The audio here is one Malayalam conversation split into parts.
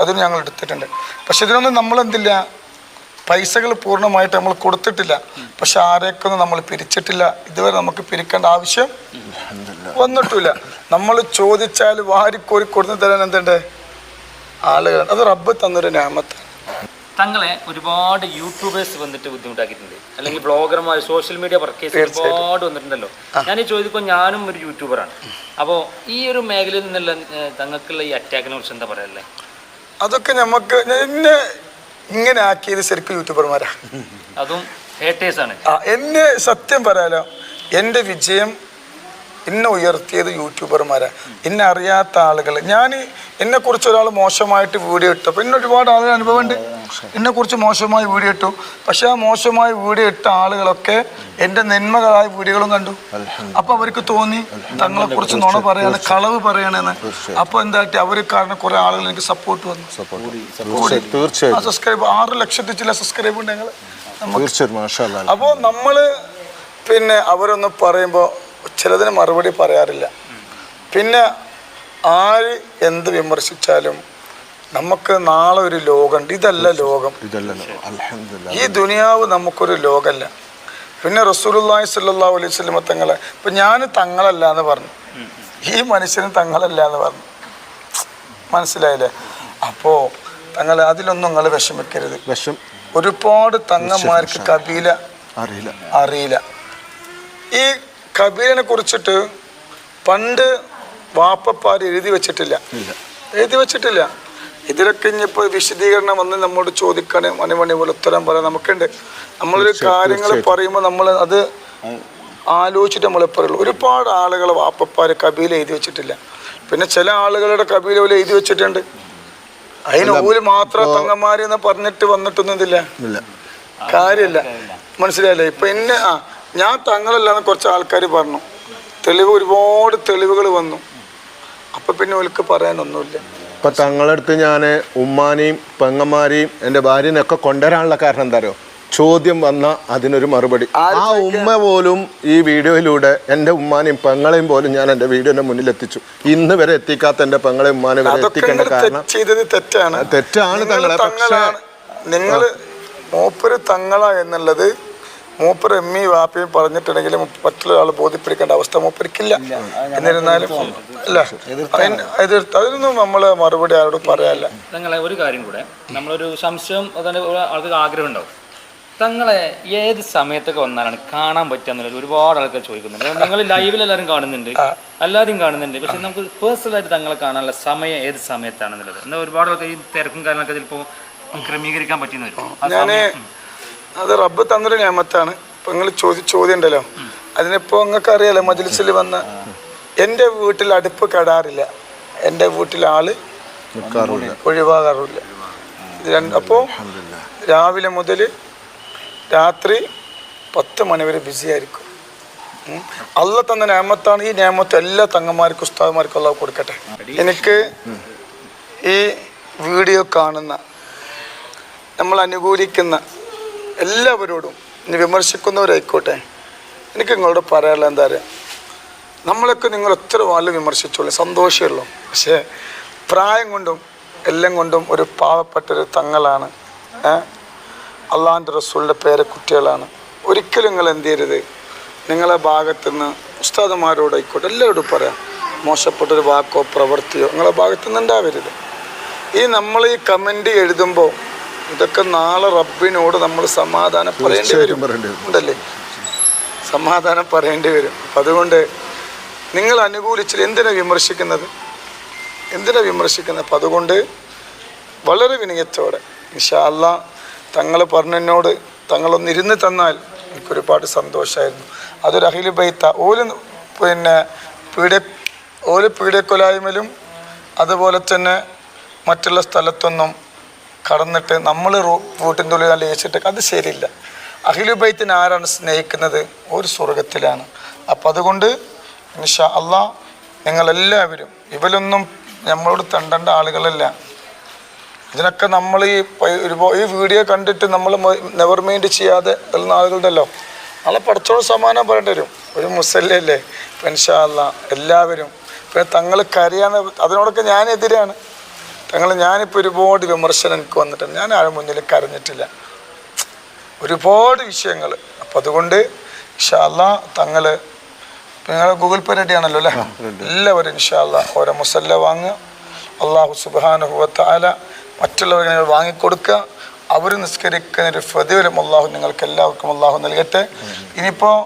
അതിന് ഞങ്ങൾ എടുത്തിട്ടുണ്ട്. പക്ഷെ ഇതിനൊന്നും നമ്മൾ എന്തില്ല പൈസകൾ പൂർണമായിട്ട് നമ്മൾ കൊടുത്തിട്ടില്ല. പക്ഷെ ആരെയൊക്കെ ഒന്നും നമ്മൾ പിരിച്ചിട്ടില്ല. ഇതുവരെ നമുക്ക് പിരിക്കേണ്ട ആവശ്യം വന്നിട്ടില്ല. നമ്മൾ ചോദിച്ചാൽ വാരിക്കോരി കൊടുത്തു തരാൻ എന്തുണ്ട്? ആളുകൾ. അത് റബ്ബ് തന്നൊരു ഞാമത്ത്. തങ്ങളെ ഒരുപാട് യൂട്യൂബേഴ്സ് വന്നിട്ട് ബുദ്ധിമുട്ടാക്കിയിട്ടുണ്ട്. അല്ലെങ്കിൽ ബ്ലോഗർമാർ സോഷ്യൽ മീഡിയ വർക്കേഴ്സ് ഒരുപാട് വന്നിട്ടുണ്ടല്ലോ. ഞാൻ ഈ ചോദിക്കുമ്പോൾ ഞാനും ഒരു യൂട്യൂബറാണ്. അപ്പോൾ ഈ ഒരു മേഖലയിൽ നിന്നുള്ള തങ്ങൾക്കുള്ള ഈ അറ്റാക്കിനെ കുറിച്ച് എന്താ പറയല്ലേ അതൊക്കെ നമുക്ക് എന്നെ ഇങ്ങനെ ആക്കിയത് ശരിക്കും യൂട്യൂബർമാരാ. അതും ഹേറ്റേഴ്സാണ് ആ എന്നെ സത്യം പറയാലോ എന്റെ വിജയം എന്നെ ഉയർത്തിയത് യൂട്യൂബർമാരാ. എന്നെ അറിയാത്ത ആളുകൾ ഞാൻ എന്നെ കുറിച്ച് ഒരാൾ മോശമായിട്ട് വീഡിയോ ഇട്ടു. അപ്പോൾ എന്നെ ഒരുപാട് ആളുകൾ അനുഭവമുണ്ട്. എന്നെ കുറിച്ച് മോശമായി വീഡിയോ ഇട്ടു. പക്ഷെ ആ മോശമായി വീഡിയോ ഇട്ട ആളുകളൊക്കെ എന്റെ നന്മകളായ വീഡിയോകളും കണ്ടു. അപ്പൊ അവർക്ക് തോന്നി തങ്ങളെ കുറിച്ച് നുണ പറയാണ് കളവ് പറയണെന്ന്. അപ്പൊ എന്തായിട്ട് അവർ കാരണം കുറെ ആളുകൾ എനിക്ക് സപ്പോർട്ട് വന്നു. തീർച്ചയായും സബ്സ്ക്രൈബ് ആറ് ലക്ഷത്തി ചില സബ്സ്ക്രൈബ് ഉണ്ട് ഞങ്ങൾ അല്ലാ. അപ്പോൾ നമ്മൾ പിന്നെ അവരൊന്ന് പറയുമ്പോൾ ചിലതിന് മറുപടി പറയാറില്ല. പിന്നെ ആര് എന്ത് വിമർശിച്ചാലും നമുക്ക് നാളെ ഒരു ലോകമുണ്ട്. ഇതല്ല ലോകം. ഈ ദുനിയാവ് നമുക്കൊരു ലോകമല്ല. പിന്നെ റസൂലുള്ളാഹി സല്ലാ അലൈഹി വസല്ലമ തങ്ങളെ ഇപ്പം ഞാൻ തങ്ങളല്ല എന്ന് പറഞ്ഞു. ഈ മനുഷ്യന് തങ്ങളല്ല എന്ന് പറഞ്ഞു. മനസ്സിലായില്ലേ? അപ്പോ തങ്ങൾ അതിലൊന്നും നിങ്ങൾ വിഷമിക്കരുത്. വിഷം ഒരുപാട് തങ്ങന്മാർക്ക് കബീല അറിയില്ല. അറിയില്ല. ഈ കബീലിനെ കുറിച്ചിട്ട് പണ്ട് വാപ്പപ്പാർ എഴുതി വെച്ചിട്ടില്ല. എഴുതി വെച്ചിട്ടില്ല. ഇതിലൊക്കെ ഇനിയിപ്പോൾ വിശദീകരണം വന്ന് നമ്മോട് ചോദിക്കണേ. മണിമണി പോലെ ഉത്തരം പറയാൻ നമുക്കുണ്ട്. നമ്മളൊരു കാര്യങ്ങൾ പറയുമ്പോൾ നമ്മൾ അത് ആലോചിച്ചിട്ട് നമ്മൾ പറയുള്ളൂ. ഒരുപാട് ആളുകൾ വാപ്പപ്പാർ കബീല എഴുതി വെച്ചിട്ടില്ല. പിന്നെ ചില ആളുകളുടെ കബീല പോലെ എഴുതി വെച്ചിട്ടുണ്ട്. അതിന് ഓൽ മാത്രം തങ്ങന്മാരെന്ന് പറഞ്ഞിട്ട് വന്നിട്ടൊന്നും ഇതില്ല. ഇല്ല. കാര്യമില്ല മനസ്സിലായില്ലേ? ഇപ്പൊ എന്നെ ആ ഞാൻ തങ്ങളല്ലാന്ന് കുറച്ച് ആൾക്കാർ പറഞ്ഞു. തെളിവ് ഒരുപാട് തെളിവുകൾ വന്നു. അപ്പൊ പിന്നെ ഒലിക്ക് പറയാനൊന്നുമില്ല. ഇപ്പൊ തങ്ങളടുത്ത് ഞാൻ ഉമ്മാനെയും പെങ്ങന്മാരെയും എന്റെ ഭാര്യനെയൊക്കെ കൊണ്ടുവരാനുള്ള കാരണം എന്താ അറിയോ? ചോദ്യം വന്ന അതിനൊരു മറുപടി. ആ ഉമ്മ പോലും ഈ വീഡിയോയിലൂടെ എന്റെ ഉമ്മാനെയും പെങ്ങളെയും പോലും ഞാൻ എന്റെ വീഡിയോന്റെ മുന്നിൽ എത്തിച്ചു ഇന്ന് വരെ എത്തിക്കാത്ത എന്റെ പെങ്ങളെ ഉമ്മാനെ വരെ എത്തിക്കേണ്ട കാരണം ചെയ്തത് തെറ്റാണ്. തെറ്റാണ് തങ്ങളെ, പക്ഷേ- നിങ്ങൾ മൂപ്പര് തങ്ങള എന്നുള്ളത് മൂപ്പര് എമ്മി വാപ്പയും പറഞ്ഞിട്ടുണ്ടെങ്കിൽ മറ്റുള്ള ആൾ ബോധ്യപ്പെടുക്കേണ്ട അവസ്ഥ മൂപ്പരിക്കില്ല. എന്നിരുന്നാലും അല്ല അതിന് എതിർത്ത് അതിനൊന്നും നമ്മൾ മറുപടി ആരോടും പറയാനില്ല. തങ്ങളെ ഒരു കാര്യം കൂടെ നമ്മളൊരു സംശയം അതിന്റെ ആൾക്ക് ആഗ്രഹം ഉണ്ടാവും. തങ്ങളെ ഏത് സമയത്തൊക്കെ വന്നാലാണ് കാണാൻ പറ്റുക എന്നുള്ളത് ഒരുപാട് ആൾക്കാർ ചോദിക്കുന്നുണ്ട്. നിങ്ങൾ ലൈവിൽ എല്ലാവരും കാണുന്നുണ്ട് എല്ലാവരും കാണുന്നുണ്ട്. പക്ഷെ നമുക്ക് പേഴ്സണൽ ആയിട്ട് തങ്ങളെ കാണാനുള്ള സമയം ഏത് സമയത്താണെന്നുള്ളത്? എന്നാൽ ഒരുപാട് ആൾക്കാർ ഈ തിരക്കും കാര്യങ്ങളൊക്കെ ചിലപ്പോൾ ക്രമീകരിക്കാൻ പറ്റുന്നവരും സമയം- അത് റബ്ബ് തന്നൊരു നിയമത്താണ് ഇപ്പൊ നിങ്ങൾ ചോദി ചോദ്യം ഉണ്ടല്ലോ അതിനിപ്പോ നിങ്ങൾക്ക് അറിയാലോ മജ്ലിസിൽ വന്ന എന്റെ വീട്ടിൽ അടുപ്പ് കെടാറില്ല. എന്റെ വീട്ടിൽ ആൾ ഒഴിവാകാറില്ല. അപ്പോ അപ്പോൾ രാവിലെ മുതൽ രാത്രി പത്ത് മണിവരെ ബിസി ആയിരിക്കും. അല്ല തന്ന നിയമത്താണ് ഈ നിയമത്തെ എല്ലാ തങ്ങന്മാർക്കും ഉസ്താദന്മാർക്കും അല്ല കൊടുക്കട്ടെ. എനിക്ക് ഈ വീഡിയോ കാണുന്ന നമ്മൾ അനുകൂലിക്കുന്ന എല്ലാവരോടും വിമർശിക്കുന്നവരായിക്കോട്ടെ. എനിക്ക് നിങ്ങളോട് പറയാനുള്ള എന്താ പറയുക നമ്മളൊക്കെ നിങ്ങൾ എത്ര വാൽ വിമർശിച്ചോളൂ. സന്തോഷമുള്ളൂ പക്ഷേ പ്രായം കൊണ്ടും എല്ലാം കൊണ്ടും ഒരു പാവപ്പെട്ടൊരു തങ്ങളാണ്. അള്ളാഹാന്റെ റസൂലിന്റെ പേരെ കുട്ടികളാണ്. ഒരിക്കലും നിങ്ങൾ എന്ത് ചെയ്യരുത്. നിങ്ങളെ ഭാഗത്തുനിന്ന് ഉസ്താദന്മാരോടായിക്കോട്ടെ എല്ലാവരോടും പറയാം. മോശപ്പെട്ടൊരു വാക്കോ പ്രവൃത്തിയോ നിങ്ങളെ ഭാഗത്തുനിന്ന് ഉണ്ടാവരുത് ഈ നമ്മൾ ഈ കമന്റ് എഴുതുമ്പോൾ ഇതൊക്കെ നാളെ റബ്ബിനോട് നമ്മൾ സമാധാനം പറയേണ്ടി വരും. ഉണ്ടല്ലേ? സമാധാനം പറയേണ്ടി വരും. അതുകൊണ്ട് നിങ്ങൾ അനുകൂലിച്ചില്ല എന്തിനാ വിമർശിക്കുന്നത്? എന്തിനാ വിമർശിക്കുന്നത്? അപ്പം അതുകൊണ്ട് വളരെ വിനയത്തോടെ ഇൻഷാ അല്ലാ തങ്ങൾ പറഞ്ഞതിനോട് തങ്ങളൊന്നിരുന്ന് തന്നാൽ എനിക്കൊരുപാട് സന്തോഷമായിരുന്നു. അതൊരു അഖില ബൈത്ത ഓൽ പിന്നെ പീഡ ഓൽ പീഡക്കൊലായ്മലും അതുപോലെ തന്നെ മറ്റുള്ള സ്ഥലത്തൊന്നും കടന്നിട്ട് നമ്മൾ വീട്ടിന്റെ ഉള്ളിൽ നല്ല ഏച്ചിട്ട് അത് ശരിയില്ല. അഖിലുബൈത്തിന് ആരാണ് സ്നേഹിക്കുന്നത്? ഒരു സ്വർഗത്തിലാണ് അപ്പം അതുകൊണ്ട് ഇൻഷാ അള്ളാ നിങ്ങളെല്ലാവരും ഇവരൊന്നും നമ്മളോട് തണ്ടേണ്ട ആളുകളല്ല. ഇതിനൊക്കെ നമ്മൾ ഈ ഈ വീഡിയോ കണ്ടിട്ട് നമ്മൾ നെവർ മൈൻഡ് ചെയ്യാതെ ഉള്ള ആളുകളുണ്ടല്ലോ. നാളെ പഠിച്ചോളം സമാനം പറയേണ്ടി വരും. ഒരു മുസല്ലല്ലേ ഇൻഷാ അല്ല എല്ലാവരും. പിന്നെ തങ്ങൾ കരയാണ് അതിനോടൊക്കെ ഞാൻ എതിരാണ്. തങ്ങൾ ഞാനിപ്പോൾ ഒരുപാട് വിമർശനം എനിക്ക് വന്നിട്ടുണ്ട്. ഞാൻ ആരും മുന്നിൽ കരഞ്ഞിട്ടില്ല. ഒരുപാട് വിഷയങ്ങൾ അപ്പം അതുകൊണ്ട് ഇൻഷാല്ല തങ്ങൾ നിങ്ങൾ ഗൂഗിൾ പേ റെഡി ആണല്ലോ അല്ലേ എല്ലാവരും ഇൻഷാല്ല ഓരോ മുസല്ല വാങ്ങുക. അള്ളാഹു സുബാനുഭവത്താല മറ്റുള്ളവർ നിങ്ങൾ വാങ്ങിക്കൊടുക്കുക. അവർ നിസ്കരിക്കുന്ന ഒരു പ്രതിഫലം അള്ളാഹു നിങ്ങൾക്ക് എല്ലാവർക്കും അള്ളാഹു നൽകട്ടെ. ഇനിയിപ്പോൾ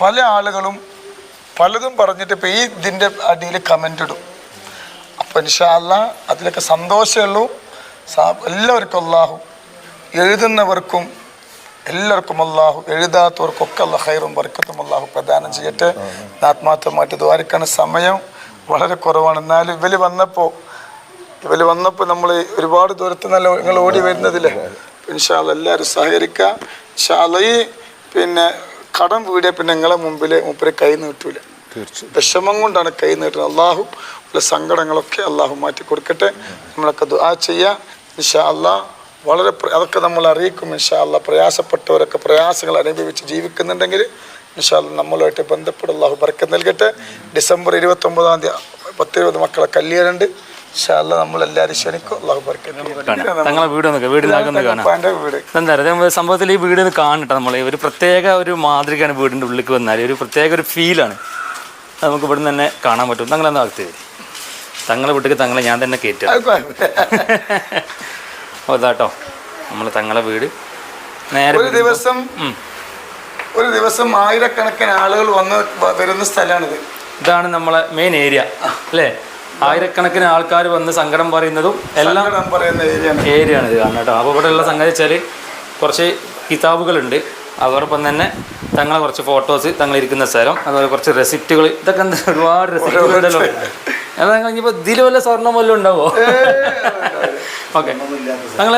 പല ആളുകളും പലതും പറഞ്ഞിട്ട് ഇപ്പോൾ ഈ ഇതിന്റെ അടിയിൽ കമന്റ് ഇടും. അപ്പോൾ ഇൻഷാല്ല അതിലൊക്കെ സന്തോഷമേ ഉള്ളൂ. എല്ലാവർക്കും അള്ളാഹു എഴുതുന്നവർക്കും എല്ലാവർക്കും അള്ളാഹു എഴുതാത്തവർക്കൊക്കെ അല്ല ഹൈറും വർക്കത്തും അള്ളാഹു പ്രദാനം ചെയ്യട്ടെ. ആത്മാർത്ഥമായിട്ട് ദ്വാരിക്കണ സമയം വളരെ കുറവാണ്. എന്നാലും ഇവർ വന്നപ്പോൾ ഇവർ വന്നപ്പോൾ നമ്മൾ ഒരുപാട് ദൂരത്ത് നല്ല നിങ്ങൾ ഓടി വരുന്നതില്ലേ ഇൻഷാല്ല എല്ലാവരും സഹകരിക്കുക ഇൻഷാല്ല ഈ പിന്നെ കടം വീടിയ പിന്നെ നിങ്ങളെ മുമ്പിൽ മുമ്പിൽ കൈ നീട്ടൂല. വിഷമം കൊണ്ടാണ് കൈ നീട്ടുന്നത് അള്ളാഹു ഉള്ള സങ്കടങ്ങളൊക്കെ അള്ളാഹു മാറ്റി കൊടുക്കട്ടെ. നമ്മളൊക്കെ ദുആ ചെയ്യാം. ഇൻഷാ അള്ളാഹ് വളരെ അതൊക്കെ നമ്മൾ അറിയിക്കും ഇൻഷാ അള്ളാഹ് പ്രയാസപ്പെട്ടവരൊക്കെ പ്രയാസങ്ങൾ അനുഭവിച്ച് ജീവിക്കുന്നുണ്ടെങ്കിൽ ഇൻഷാ നമ്മളുമായിട്ട് ബന്ധപ്പെട്ട് അള്ളാഹു ബർക്കത്ത് നൽകട്ടെ. ഡിസംബർ ഇരുപത്തൊമ്പതാം തീയതി പത്തിരുപത് മക്കളെ കല്യാണുണ്ട്. അള്ളാഹ് ക്ഷണിക്കും. തങ്ങളെ വീട് വീട് എന്താ സംഭവത്തിൽ ഈ വീട് കാണട്ടെ നമ്മൾ ഒരു പ്രത്യേക ഒരു മാതൃകയാണ് വീടിന്റെ ഉള്ളിലേക്ക് വന്നാൽ. ഒരു പ്രത്യേക ഒരു ഫീലാണ് നമുക്ക് ഇവിടെ തന്നെ കാണാൻ പറ്റും. തങ്ങളെന്താ ആക്തി തങ്ങളെ വീട്ടിൽ തങ്ങളെ ഞാൻ തന്നെ കയറ്റുക. ഓ ഇതാട്ടോ നമ്മൾ തങ്ങളെ വീട് നേരെ ഒരു ദിവസം ഒരു ദിവസം ആയിരക്കണക്കിന് ആളുകൾ വന്ന് വരുന്ന സ്ഥലമാണിത്. ഇതാണ് നമ്മളെ മെയിൻ ഏരിയ അല്ലേ? ആയിരക്കണക്കിന് ആൾക്കാർ വന്ന് സങ്കടം പറയുന്നതും എല്ലാം പറയുന്ന ഏരിയ ആണ്. ഇത് കാണുന്നത് കേട്ടോ അപ്പോൾ ഇവിടെയുള്ള സംഗതി വെച്ചാൽ കുറച്ച് കിതാബുകളുണ്ട്. അതോടൊപ്പം തന്നെ തങ്ങളെ കുറച്ച് ഫോട്ടോസ് തങ്ങൾ ഇരിക്കുന്ന സ്ഥലം. അതുപോലെ കുറച്ച് റെസിപ്റ്റുകൾ ഇതൊക്കെ എന്താ ഒരുപാട് റെസിപ്റ്റുകൾ ഉണ്ടല്ലോ. ഇനിയിപ്പോൾ ഇതിൽ വല്ല സ്വർണം വല്ലതും ഉണ്ടാവോ? ഓക്കെ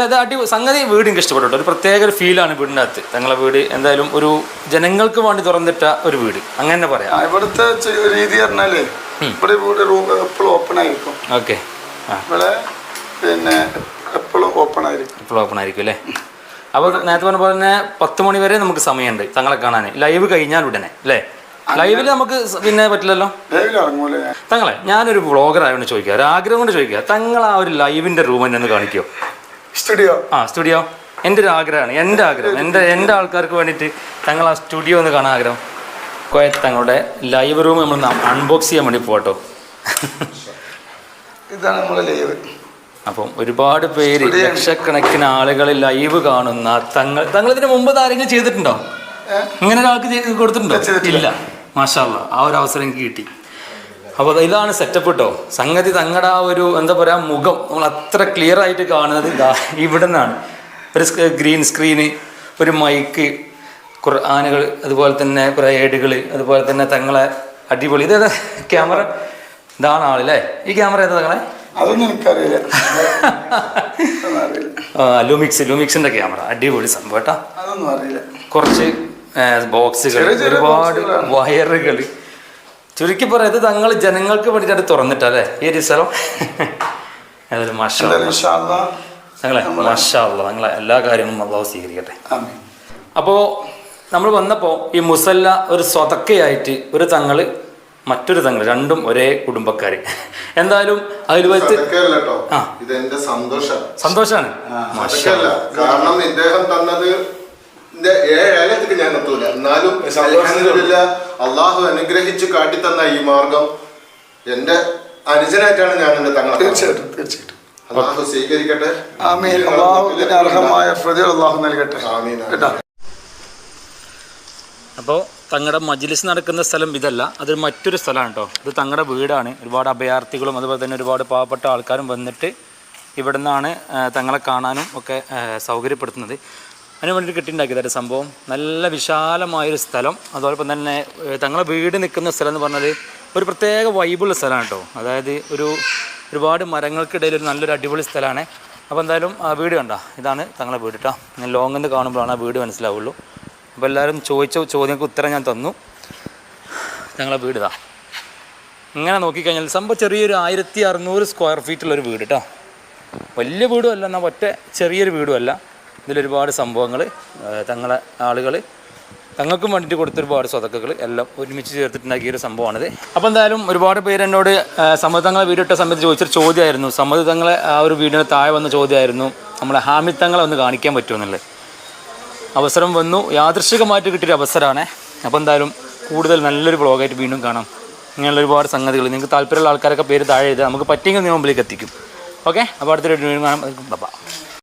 ഇത് അടി സംഗതി വീട് എനിക്ക് ഇഷ്ടപ്പെട്ടു ഒരു പ്രത്യേക ഒരു ഫീലാണ് വീടിന്റെ അകത്ത് തങ്ങളെ വീട് എന്തായാലും ഒരു ജനങ്ങൾക്ക് വേണ്ടി തുറന്നിട്ട ഒരു വീട്. അങ്ങനെ തന്നെ പറയാം. ഇവിടുത്തെ രീതി പറഞ്ഞാൽ ഇവിടെ ഇവിടെ റൂം എപ്പോഴും ഓപ്പൺ ആയിരിക്കും. ഓക്കെ ഇവിടെ പിന്നെ എപ്പോഴും ഓപ്പൺ ആയിരിക്കും. എപ്പോഴും ഓപ്പൺ ആയിരിക്കും അല്ലേ? അപ്പോൾ നേരത്തെ പറഞ്ഞ പോലെ തന്നെ പത്ത് മണി വരെ നമുക്ക് സമയമുണ്ട് തങ്ങളെ കാണാൻ ലൈവ് കഴിഞ്ഞാൽ ഉടനെ അല്ലേ? ലൈവിൽ നമുക്ക് പിന്നെ പറ്റില്ലല്ലോ? തങ്ങളെ ഞാനൊരു വ്ളോഗർ ആയതുകൊണ്ട് ചോദിക്കുക ഒരു ആഗ്രഹം കൊണ്ട് ചോദിക്കുക തങ്ങൾ ആ ഒരു ലൈവിന്റെ റൂം എന്നെ ഒന്ന് കാണിക്കോ? സ്റ്റുഡിയോ ആ സ്റ്റുഡിയോ എന്റെ ഒരു ആഗ്രഹമാണ് എന്റെ ആഗ്രഹം എന്റെ എന്റെ ആൾക്കാർക്ക് വേണ്ടിയിട്ട് തങ്ങൾ ആ സ്റ്റുഡിയോ ഒന്ന് കാണാൻ ആഗ്രഹം. കോയത്ത് തങ്ങളുടെ ലൈവ് റൂം നമ്മൾ അൺബോക്സ് ചെയ്യാൻ വേണ്ടി പോട്ടോ ഇതാണ് ലൈവ് അപ്പം ഒരുപാട് പേര് ലക്ഷക്കണക്കിന് ആളുകൾ ലൈവ് കാണുന്ന തങ്ങൾ തങ്ങൾ ഇതിന് മുമ്പ് ആരെങ്കിലും ചെയ്തിട്ടുണ്ടോ? ഇങ്ങനെ ഒരാൾക്ക് കൊടുത്തിട്ടുണ്ടോ? ഇല്ല. മാഷാല്ല ആ ഒരു അവസരം എനിക്ക് കിട്ടി. അപ്പോൾ ഇതാണ് സെറ്റപ്പ് കേട്ടോ സംഗതി തങ്ങളുടെ ആ ഒരു എന്താ പറയുക മുഖം നമ്മൾ അത്ര ക്ലിയർ ആയിട്ട് കാണുന്നത് ഇതാ ഇവിടെ നിന്നാണ് ഒരു ഗ്രീൻ സ്ക്രീന് ഒരു മൈക്ക് ഖുർആാനുകൾ അതുപോലെ തന്നെ കുറേ ഏടുകൾ അതുപോലെ തന്നെ തങ്ങളെ അടിപൊളി. ഇത് ക്യാമറ? ഇതാണ് ആളല്ലേ ഈ ക്യാമറ ഏതാ തങ്ങളെ? അതൊന്നും എനിക്കറിയില്ല. ലൂമിക്സ് ലൂമിക്സിന്റെ ക്യാമറ. അടിപൊളി സംഭവം കേട്ടാ. അതൊന്നും അറിയില്ല. കുറച്ച് ബോക്സുകൾ ഒരുപാട്. വയറുകൾ ചുരുക്കി പറയാം ഇത് തങ്ങൾ ജനങ്ങൾക്ക് വേണ്ടിയിട്ട് തുറന്നിട്ടല്ലേ ഈ ഒരു സ്ഥലം? അതൊരു മാഷാ മഷാള്ള തങ്ങളെ അല്ലാ ഞങ്ങളെ എല്ലാ കാര്യങ്ങളും അള്ളാഹു സ്വീകരിക്കട്ടെ. അപ്പോ അപ്പോൾ നമ്മൾ വന്നപ്പോൾ ഈ മുസല്ല ഒരു സ്വതക്കയായിട്ട് ഒരു തങ്ങൾ മറ്റൊരു തങ്ങൾ രണ്ടും ഒരേ കുടുംബക്കാർ എന്തായാലും അതിൽ വെച്ച് സന്തോഷമാണ് കാരണം ഇദ്ദേഹം തന്നത് ഏഴേലത്തേക്ക് ഞാൻ എത്തൂല എന്നാലും അള്ളാഹു അനുഗ്രഹിച്ച് കാട്ടിത്തന്ന ഈ മാർഗം എന്റെ അനുജനായിട്ടാണ് ഞാൻ എന്റെ തങ്ങളെ. തീർച്ചയായിട്ടും തീർച്ചയായിട്ടും. അള്ളാഹു സ്വീകരിക്കട്ടെ. ആമീൻ. അർഹമായ പ്രതികൾ അള്ളാഹു നൽകട്ടെ. ആമീൻ. അപ്പോൾ തങ്ങളുടെ മജ്ലിസ് നടക്കുന്ന സ്ഥലം ഇതല്ല. അതൊരു മറ്റൊരു സ്ഥലമാണ് കേട്ടോ ഇത് തങ്ങളുടെ വീടാണ്. ഒരുപാട് അഭയാർത്ഥികളും അതുപോലെ തന്നെ ഒരുപാട് പാവപ്പെട്ട ആൾക്കാരും വന്നിട്ട് ഇവിടെ നിന്നാണ് തങ്ങളെ കാണാനും ഒക്കെ സൗകര്യപ്പെടുത്തുന്നത്. അതിന് വേണ്ടിയിട്ട് സംഭവം. നല്ല വിശാലമായൊരു സ്ഥലം. അതോടൊപ്പം തന്നെ തങ്ങളെ വീട് നിൽക്കുന്ന സ്ഥലം എന്ന് പറഞ്ഞാൽ ഒരു പ്രത്യേക വൈബുള്ള സ്ഥലമാണ് കേട്ടോ. അതായത് ഒരു ഒരുപാട് മരങ്ങൾക്കിടയിൽ ഒരു നല്ലൊരു അടിപൊളി സ്ഥലമാണ്. അപ്പോൾ എന്തായാലും ആ വീട് കണ്ട. ഇതാണ് തങ്ങളെ വീട് കേട്ടോ ഞാൻ ലോങ്ങിൽ നിന്ന് കാണുമ്പോഴാണ് ആ വീട് മനസ്സിലാവുള്ളൂ. അപ്പോൾ എല്ലാവരും ചോദിച്ച ചോദ്യങ്ങൾക്ക് ഉത്തരം ഞാൻ തന്നു. തങ്ങളെ വീട് ഇതാ. ഇങ്ങനെ നോക്കിക്കഴിഞ്ഞാൽ സംഭവം ചെറിയൊരു ആയിരത്തി അറുന്നൂറ് സ്ക്വയർ ഫീറ്റുള്ളൊരു വീട് കേട്ടോ വലിയ വീടും അല്ല എന്നാൽ ഒറ്റ ചെറിയൊരു വീടും അല്ല. ഇതിലൊരുപാട് സംഭവങ്ങൾ തങ്ങളെ ആളുകൾ തങ്ങൾക്കും വേണ്ടിയിട്ട് കൊടുത്ത ഒരുപാട് സ്വതക്കകൾ എല്ലാം ഒരുമിച്ച് ചേർത്തിട്ടുണ്ടാക്കിയ ഒരു സംഭവമാണിത്. അപ്പോൾ എന്തായാലും ഒരുപാട് പേര് എന്നോട് സമ്മതങ്ങളെ സമ്മത് തങ്ങളെ വീഡിയോ സമയത്ത് ചോദിച്ചൊരു ചോദ്യമായിരുന്നു. സമ്മതങ്ങളെ ആ ഒരു വീഡിയോന് താഴെ വന്ന ചോദ്യമായിരുന്നു. നമ്മളെ ഹാമിത്തങ്ങളെ ഒന്ന് കാണിക്കാൻ പറ്റുമെന്നുള്ളത് അവസരം വന്നു. യാദൃശികമായിട്ട് കിട്ടിയൊരു അവസരമാണ്. അപ്പോൾ എന്തായാലും കൂടുതൽ നല്ലൊരു ബ്ലോഗായിട്ട് വീണ്ടും കാണാം. ഇങ്ങനെയുള്ള ഒരുപാട് സംഗതികൾ നിങ്ങൾക്ക് താല്പര്യമുള്ള ആൾക്കാരൊക്കെ പേര് താഴെ എഴുതുക. നമുക്ക് പറ്റിയെങ്കിൽ നിങ്ങൾ മുമ്പിലേക്ക് എത്തിക്കും. ഓക്കെ? അപ്പോൾ അടുത്തൊരു വീണ്ടും കാണാം. ബൈ